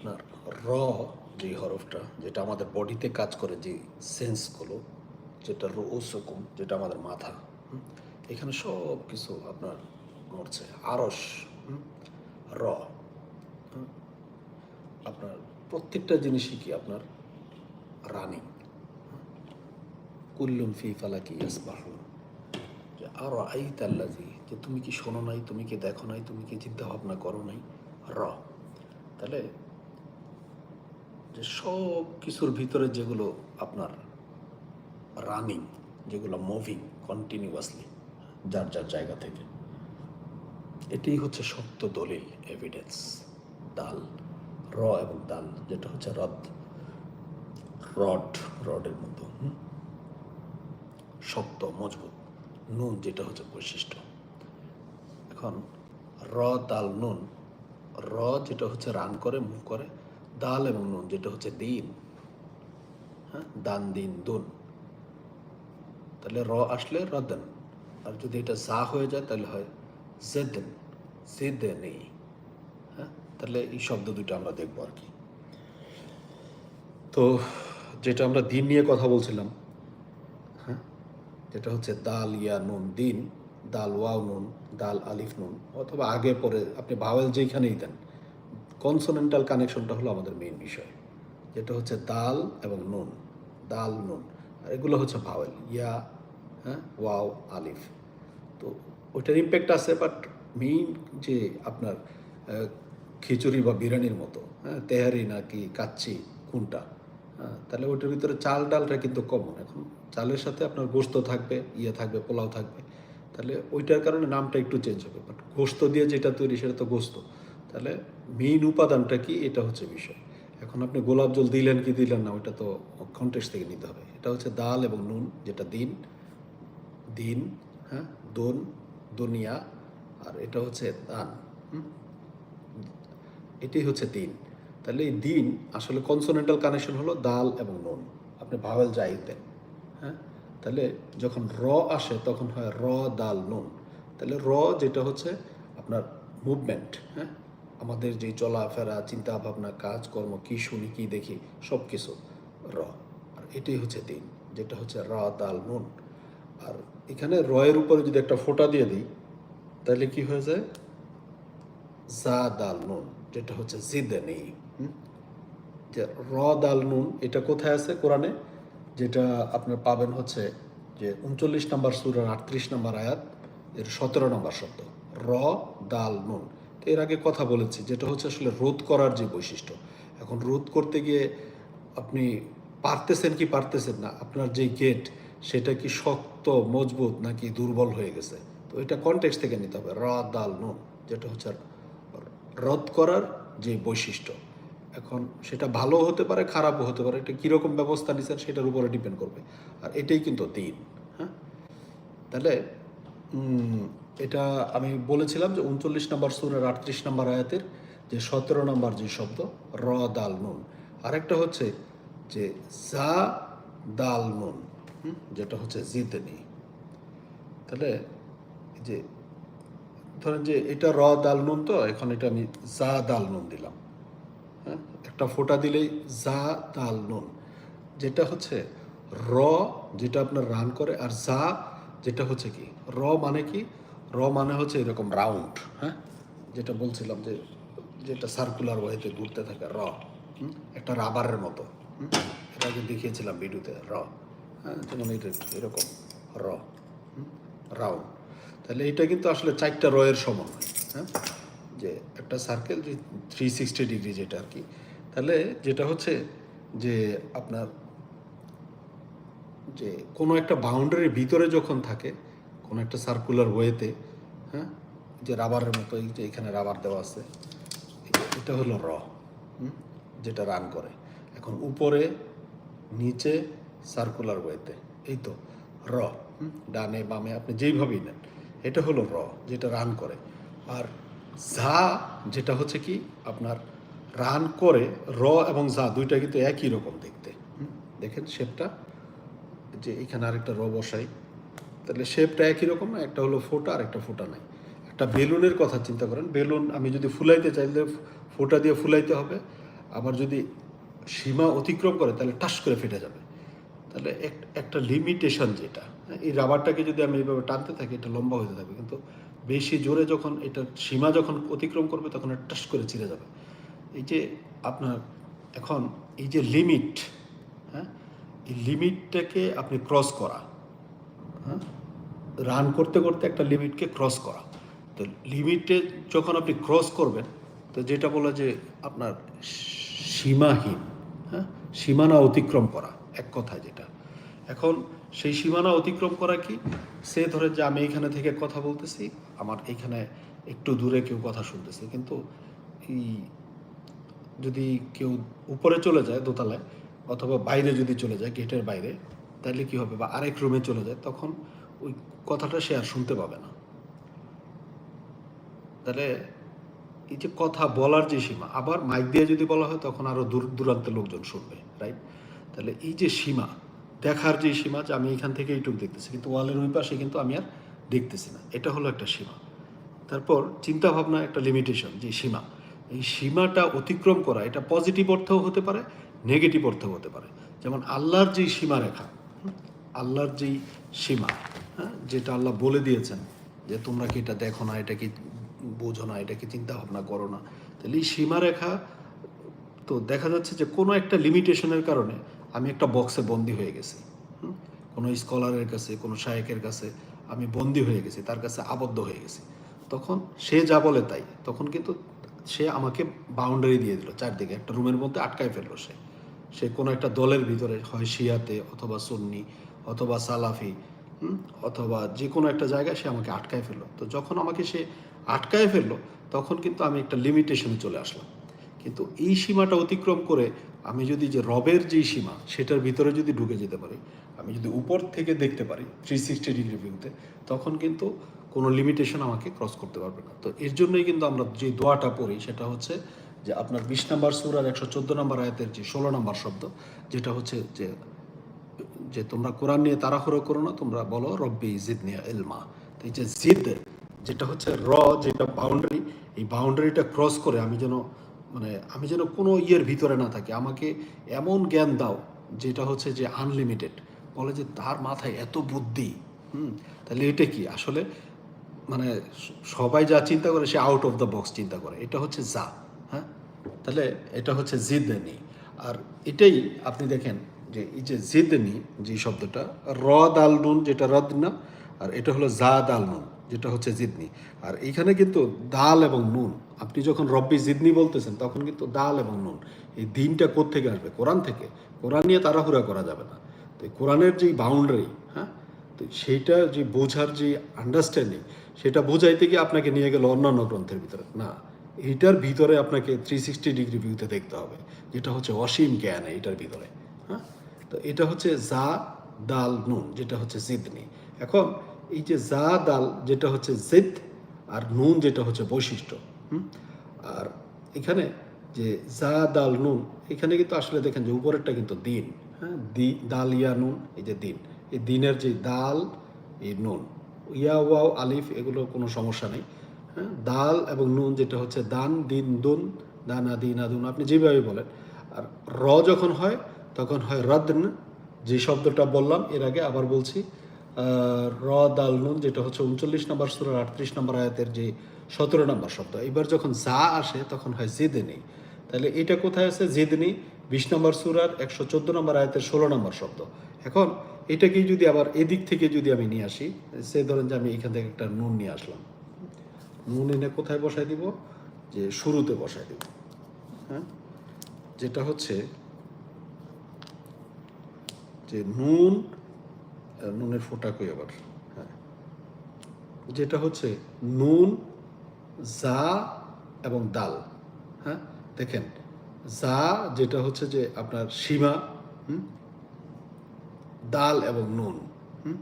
আপনার র যে হরফটা, যেটা আমাদের বডিতে কাজ করে যে সেন্সগুলো যেটা রোসকুম যেটা আমাদের মাথা এখানে সব কিছু আপনার নড়ছে, আরস র আপনার প্রত্যেকটা জিনিসই কি আপনার রানিং কুল্লুম ফি ফালাকি ইয়াসবাহুন। যে আর আই তাল্লাজি যে তুমি কি শোনো নাই, তুমি কি দেখো নাই, তুমি কি চিন্তা ভাবনা করো নাই? র তাহলে যে সব কিছুর ভিতরে যেগুলো আপনার রানিং যেগুলো মুভিং কন্টিনিউয়াসলি যার যার জায়গা থেকে। এটাই হচ্ছে সত্য দলিল এভিডেন্স দাল, র এবং দাল যেটা হচ্ছে রদ। রড, রডের মতো শক্ত মজবুত, নুন যেটা হচ্ছে বৈশিষ্ট্য। এখন, র, দাল, নুন, র যেটা হচ্ছে রান করে মুভ করে দাল এবং নুন, যেটা হচ্ছে দিন। হ্যাঁ? দান, দিন, দুন। তাহলে র আসলে রদেন। আর যদি এটা জা হয়ে যায়, তাহলে হয় জেদেন, জেদেনি। হ্যাঁ? তাহলে এই শব্দ দুটো আমরা দেখব আর কি। তো যেটা আমরা দিন নিয়ে কথা বলছিলাম হ্যাঁ? যেটা হচ্ছে দাল, ইয়া, নুন, দিন। দাল, ওয়াও, নুন। দাল, আলিফ, নুন। অথবা আগে, পরে। আপনি ভাওয়েল যেখানেই দেন। কনসোনেন্টাল কানেকশনটা হলো আমাদের মেইন বিষয়, যেটা হচ্ছে দাল এবং নুন, দাল, নুন, আর এগুলো হচ্ছে ভাওয়েল ইয়া হ্যাঁ ওয়াও, আলিফ, তো ওইটার ইম্প্যাক্ট আছে বাট মেইন যে আপনার খিচুড়ি বা বিরিয়ানির মতো হ্যাঁ তেহারি নাকি কাচ্চি, কোনটা হ্যাঁ তাহলে ওইটার ভিতরে চাল, ডালটা কিন্তু কমন এখন চালের সাথে আপনার গোস্ত থাকবে ইয়ে থাকবে, পোলাও থাকবে, তাহলে ওইটার কারণে নামটা একটু চেঞ্জ হবে বাট গোস্ত দিয়ে যেটা তৈরি সেটা তো গোস্ত তাহলে মেইন উপাদানটা কি? এটা হচ্ছে বিষয়। এখন আপনি গোলাপ জল দিলেন কি দিলেন না, ওইটা তো কন্টেক্স থেকে নিতে হবে। এটা হচ্ছে ডাল এবং নুন, যেটা দিন দিন হ্যাঁ দোন, দুনিয়া, আর এটা হচ্ছে দান? এটাই হচ্ছে দিন। তাহলে এই দিন আসলে কনসোনেন্টাল কানেকশন হলো দাল এবং নুন। আপনি ভাওয়েল যাই দেন হ্যাঁ? তাহলে যখন র আসে, তখন হয় র, দাল, নুন। তাহলে র যেটা হচ্ছে আপনার মুভমেন্ট হ্যাঁ? আমাদের যে চলাফেরা চিন্তা ভাবনা কাজকর্ম, কি শুনি, কি দেখি সব কিছু র। আর এটাই হচ্ছে দিন, যেটা হচ্ছে র দাল নুন। আর এখানে রয়ের উপরে যদি একটা ফোঁটা দিয়ে দিই, তাহলে কি হয়ে যায়? জা, দাল, নুন, যেটা হচ্ছে জিদেনি হুম? যে র, দাল, নুন, এটা কোথায় আছে কোরআনে? যেটা আপনার পাবেন হচ্ছে যে উনচল্লিশ নম্বর সুরার আটত্রিশ নম্বর আয়াত, এর সতেরো নম্বর শব্দ। র, দাল, নুন। এর আগে কথা বলেছি, যেটা হচ্ছে আসলে রোধ করার যে বৈশিষ্ট্য। এখন রোধ করতে গিয়ে আপনি পারতেছেন কি পারতেছেন না, আপনার যে গেট সেটা কি শক্ত, মজবুত নাকি দুর্বল হয়ে গেছে? তো এটা কনটেক্স থেকে নিতে হবে, র, দাল, নুন, যেটা হচ্ছে রদ করার যে বৈশিষ্ট্য। এখন সেটা ভালো হতে পারে, খারাপও হতে পারে, এটা কীরকম ব্যবস্থা নিচ্ছেন সেটার উপরে ডিপেন্ড করবে। আর এটাই কিন্তু দিন হ্যাঁ? তাহলে এটা আমি বলেছিলাম যে উনচল্লিশ নম্বর সুরের আটত্রিশ নম্বর আয়াতের যে সতেরো নম্বর যে শব্দ, র, দাল, নুন। আরেকটা হচ্ছে যে জা দাল, নুন যেটা হচ্ছে জিদনি তাহলে যে ধরেন যে এটা র, দাল, নুন তো, এখন এটা আমি জা দাল, নুন দিলাম হ্যাঁ? একটা ফোঁটা দিলেই জা দাল, নুন। যেটা হচ্ছে র, যেটা আপনার রান করে, আর জা যেটা হচ্ছে কি? র মানে কি? র মানে হচ্ছে এরকম রাউন্ড হ্যাঁ? যেটা বলছিলাম যে, যেটা সার্কুলার ওয়েতে ঘুরতে থাকে, র? একটা রাবারের মতো? এটা আগে দেখিয়েছিলাম ভিডিওতে, র হ্যাঁ? যেমন এটা এরকম, র রাউন্ড তাহলে এটা কিন্তু আসলে চারটা রয়ের সমন্বয় হ্যাঁ? যে একটা সার্কেল যে থ্রি সিক্সটি ডিগ্রি যেটা আর কি। তাহলে যেটা হচ্ছে যে আপনার, যে কোনো একটা বাউন্ডারির ভিতরে যখন থাকে, কোনো একটা সার্কুলার ওয়েতে হ্যাঁ? যে রাবারের মতো, এই যে এখানে রাবার দেওয়া আছে, এটা হলো র যেটা রান করে। এখন উপরে, নিচে সার্কুলার ওয়েতে এই তো, র ডানে, বামে, আপনি যেইভাবেই নেন, এটা হলো র, যেটা রান করে। আর ঝা, যেটা হচ্ছে কি, আপনার রান করে, র এবং ঝা দুইটা কিন্তু একই রকম দেখতে দেখেন শেপটা, যে এখানে আরেকটা র বসাই। তাহলে শেপটা একই রকম না? একটা হলো ফোটা আর একটা ফোটা নাই। একটা বেলুনের কথা চিন্তা করেন। বেলুন আমি যদি ফুলাইতে চাইলে ফোটা দিয়ে ফুলাইতে হবে। আবার যদি সীমা অতিক্রম করে তাহলে টাস করে ফেটে যাবে। তাহলে এক- একটা লিমিটেশন যেটা হ্যাঁ, এই রাবারটাকে যদি আমি এইভাবে টানতে থাকি এটা লম্বা হতে থাকবে কিন্তু বেশি জোরে যখন এটা সীমা যখন অতিক্রম করবে তখন এটা টাস করে ছিঁড়ে যাবে। এই যে আপনার এখন এই যে লিমিট হ্যাঁ? এই লিমিটটাকে আপনি ক্রস করা। রান করতে করতে একটা লিমিটকে ক্রস করা। তো লিমিটে যখন আপনি ক্রস করবেন, তো যেটা বলে যে আপনার সীমাহীন হ্যাঁ? সীমানা অতিক্রম করা, এক কথায় যেটা। এখন সেই সীমানা অতিক্রম করা কি? সে ধরে যে আমি এখানে থেকে কথা বলতেছি, আমার এখানে একটু দূরে কেউ কথা শুনতেছে, কিন্তু এই যদি কেউ উপরে চলে যায় দোতলায়, অথবা বাইরে যদি চলে যায় গেটের বাইরে তাহলে কি হবে? বা আরেক রুমে চলে যায়, তখন ওই কথাটা সে আর শুনতে পাবে না। তাহলে এই যে কথা বলার যে সীমা, আবার মাইক দিয়ে যদি বলা হয়, তখন আরও দূর দূরান্তের লোকজন শুনবে রাইট তাহলে এই যে সীমা, দেখার যে সীমা যে আমি এখান থেকে এইটুকু দেখতেছি, কিন্তু ওয়ালের ওই পাশে কিন্তু আমি আর দেখতেছি না। এটা হলো একটা সীমা। তারপর চিন্তা ভাবনা একটা লিমিটেশন যে সীমা। এই সীমাটা অতিক্রম করা, এটা পজিটিভ অর্থেও হতে পারে নেগেটিভ অর্থেও হতে পারে। যেমন আল্লাহর যে সীমারেখা আল্লাহর যেই সীমা হ্যাঁ যেটা আল্লাহ বলে দিয়েছেন যে তোমরা কি এটা দেখো না, এটা কি বোঝো না, এটা কি চিন্তা ভাবনা করো না। তাহলে এই সীমারেখা তো দেখা যাচ্ছে যে কোনো একটা লিমিটেশনের কারণে আমি একটা বক্সে বন্দি হয়ে গেছি? কোনো স্কলারের কাছে, কোনো শায়েকের কাছে আমি বন্দি হয়ে গেছি, তার কাছে আবদ্ধ হয়ে গেছি। তখন সে যা বলে তাই, তখন কিন্তু সে আমাকে বাউন্ডারি দিয়ে দিল, চারদিকে, একটা রুমের মধ্যে আটকায় ফেলল সে। সে কোনো একটা দলের ভিতরে, হয় শিয়াতে অথবা সুন্নি অথবা সালাফি অথবা যে কোনো একটা জায়গায় সে আমাকে আটকায় ফেলল। তো যখন আমাকে সে আটকায় ফেলল, তখন কিন্তু আমি একটা লিমিটেশনে চলে আসলাম। কিন্তু এই সীমাটা অতিক্রম করে আমি যদি যে রবের যেই সীমা, সেটার ভিতরে যদি ঢুকে যেতে পারি, আমি যদি উপর থেকে দেখতে পারি থ্রি সিক্সটি ডিগ্রি ভিউতে তখন কিন্তু কোনো লিমিটেশন আমাকে ক্রস করতে পারবে না। তো এর জন্যই কিন্তু আমরা যে দোয়াটা পড়ি, সেটা হচ্ছে যে আপনার বিশ নাম্বার সুর আর একশো চোদ্দ নাম্বার আয়াতের যে ষোলো নাম্বার শব্দ, যেটা হচ্ছে যে যে তোমরা কোরআন নিয়ে তাড়াহুড়ো করো না, তোমরা বলো, রব্বি জিদ নিয়ে এলমা এই যে জিদ, যেটা হচ্ছে র, যেটা বাউন্ডারি এই বাউন্ডারিটা ক্রস করে আমি যেন মানে আমি যেন কোনো ইয়ের ভিতরে না থাকি। আমাকে এমন জ্ঞান দাও, যেটা হচ্ছে যে আনলিমিটেড বলে যে, তার মাথায় এত বুদ্ধি? হুম, তাহলে এটা কি? আসলে মানে সবাই যা চিন্তা করে সে আউট অফ দ্য বক্স চিন্তা করে। এটা হচ্ছে যা তাহলে এটা হচ্ছে জিদনি। আর এটাই আপনি দেখেন যে এই যে জিদনি, যে শব্দটা, র দাল নুন যেটা রদ না, আর এটা হলো জা দাল নুন, যেটা হচ্ছে জিদনি। আর এইখানে কিন্তু দাল এবং নুন, আপনি যখন রব্বি জিদনি বলতেছেন, তখন কিন্তু দাল এবং নুন, এই দিনটা থেকে আসবে? কোরআন থেকে। কোরআন নিয়ে তাড়াহুড়া করা যাবে না। তো কোরআনের যেই বাউন্ডারি হ্যাঁ তো সেইটা যে বোঝার যে আন্ডারস্ট্যান্ডিং সেটা বোঝাইতে গিয়ে আপনাকে নিয়ে গেল অন্যান্য গ্রন্থের ভিতরে। না এইটার ভিতরে আপনাকে থ্রি সিক্সটি ডিগ্রি ভিউতে দেখতে হবে। যেটা হচ্ছে অসীম জ্ঞান এইটার ভিতরে হ্যাঁ? তো এটা হচ্ছে জা দাল, নুন, যেটা হচ্ছে জিদনি। এখন এই যে জা দাল, যেটা হচ্ছে জিদ আর নুন, যেটা হচ্ছে বৈশিষ্ট্য? আর এখানে যে জা দাল, নুন, এখানে কিন্তু আসলে দেখেন যে উপরেরটা কিন্তু দিন হ্যাঁ? দি, দাল, ইয়া, নুন, এই যে দিন। এই দিনের যে দাল, এই নুন, ইয়া, ওয়াও, আলিফ, এগুলো কোনো সমস্যা নেই। দাল এবং নুন, যেটা হচ্ছে দান, দিন, দুন, দানা, দিন, আদুন, আপনি যেভাবে বলেন। আর র যখন হয়, তখন হয় রদ্ন, যে শব্দটা বললাম, এর আগে আবার বলছি র, দাল, নুন, যেটা হচ্ছে উনচল্লিশ নম্বর সুরের আটত্রিশ নম্বর আয়াতের যে সতেরো নম্বর শব্দ। এবার যখন যা আসে, তখন হয় জেদেনি। তাহলে এটা কোথায় আছে? জেদনি, বিশ নম্বর সুরার একশো চোদ্দ নম্বর আয়াতের ষোলো নম্বর শব্দ। এখন, এটাকেই যদি আবার এদিক থেকে যদি আমি নিয়ে আসি, সে ধরেন যে আমি এখান থেকে একটা নুন নিয়ে আসলাম। নুন এনে কোথায় বসাই দিব? যে শুরুতে বসাই দিব। হ্যাঁ? যেটা হচ্ছে যে নুন নুনের ফোঁটা কই আবার? হ্যাঁ। যেটা হচ্ছে নুন, জা এবং দাল হ্যাঁ? দেখেন, জা যেটা হচ্ছে যে আপনার সীমা, হুম? দাল এবং নুন, হুম?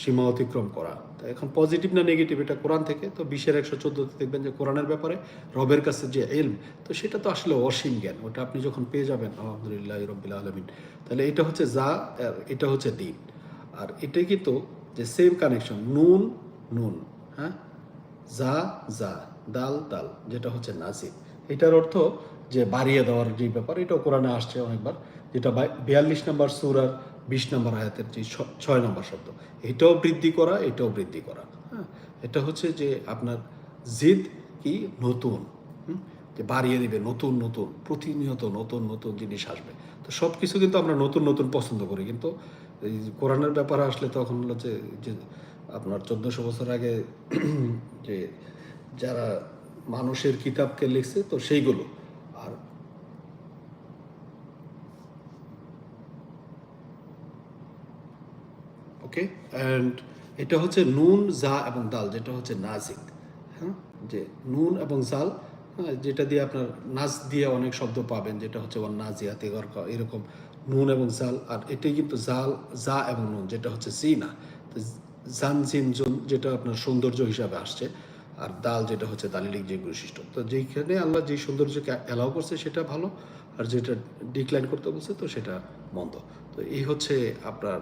সীমা অতিক্রম করা। তা এখন পজিটিভ না নেগেটিভ এটা কোরআন থেকে, তো বিশের একশো চোদ্দোতে দেখবেন যে কোরআনের ব্যাপারে রবের কাছে যে এলম তো সেটা তো আসলে অসীম জ্ঞান, ওটা আপনি যখন পেয়ে যাবেন, আলহামদুলিল্লাহ রবিল আলমিন, তাহলে এটা হচ্ছে যা এটা হচ্ছে দিন। আর এটা কিন্তু যে সেম কানেকশন নুন নুন হ্যাঁ? যা যা, দাল দাল, যেটা হচ্ছে নাজিব এটার অর্থ যে বাড়িয়ে দেওয়ার যে ব্যাপার, এটাও কোরআনে আসছে অনেকবার, যেটা বিয়াল্লিশ নম্বর সুরার বিশ নম্বর আয়াতের যে ছয় নম্বর শব্দ, এটাও বৃদ্ধি করা, এটাও বৃদ্ধি করা। হ্যাঁ? এটা হচ্ছে যে আপনার জিদ কি নতুন? যে বাড়িয়ে দিবে, নতুন নতুন, প্রতিনিয়ত নতুন নতুন জিনিস আসবে। তো সব কিছু কিন্তু আমরা নতুন নতুন পছন্দ করি। কিন্তু এই কোরআনের ব্যাপারে আসলে তখন হলো যে যে আপনার চোদ্দোশো বছর আগে যে যারা মানুষের কিতাবকে লিখছে, তো সেইগুলো আর ওকে অ্যান্ড এটা হচ্ছে নুন জা এবং দাল যেটা হচ্ছে নাজিক হ্যাঁ? যে নুন এবং জাল হ্যাঁ, যেটা দিয়ে আপনার নাচ দিয়ে অনেক শব্দ পাবেন যেটা হচ্ছে ওয়ান নাজিয়াতে গরকা এরকম নুন এবং জাল। আর এটাই কিন্তু জাল জা এবং নুন যেটা হচ্ছে জিনা। জান জিন জুন যেটা আপনার সৌন্দর্য হিসাবে আসছে। আর দাল যেটা হচ্ছে দালিলিক যে বৈশিষ্ট্য। তো যেখানে আল্লাহ যে সৌন্দর্যকে অ্যালাউ করছে সেটা ভালো। আর যেটা ডিক্লাইন করতে বলছে তো সেটা মন্দ। তো এই হচ্ছে আপনার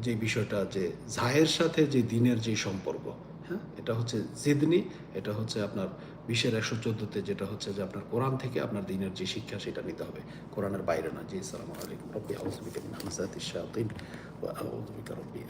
যে বিষয়টা যে ঝাহের সাথে যে দিনের যে সম্পর্ক হ্যাঁ? এটা হচ্ছে জিদনি, এটা হচ্ছে আপনার বিশ্বের একশো চোদ্দোতে যেটা হচ্ছে যে আপনার কোরআন থেকে আপনার দিনের যে শিক্ষা সেটা নিতে হবে। কোরআনের বাইরে না জি সালাম রব্বি আউযু বিকা মিন হামাযাতিশ শায়াতিন ওয়া আউযু বিকা রব্বি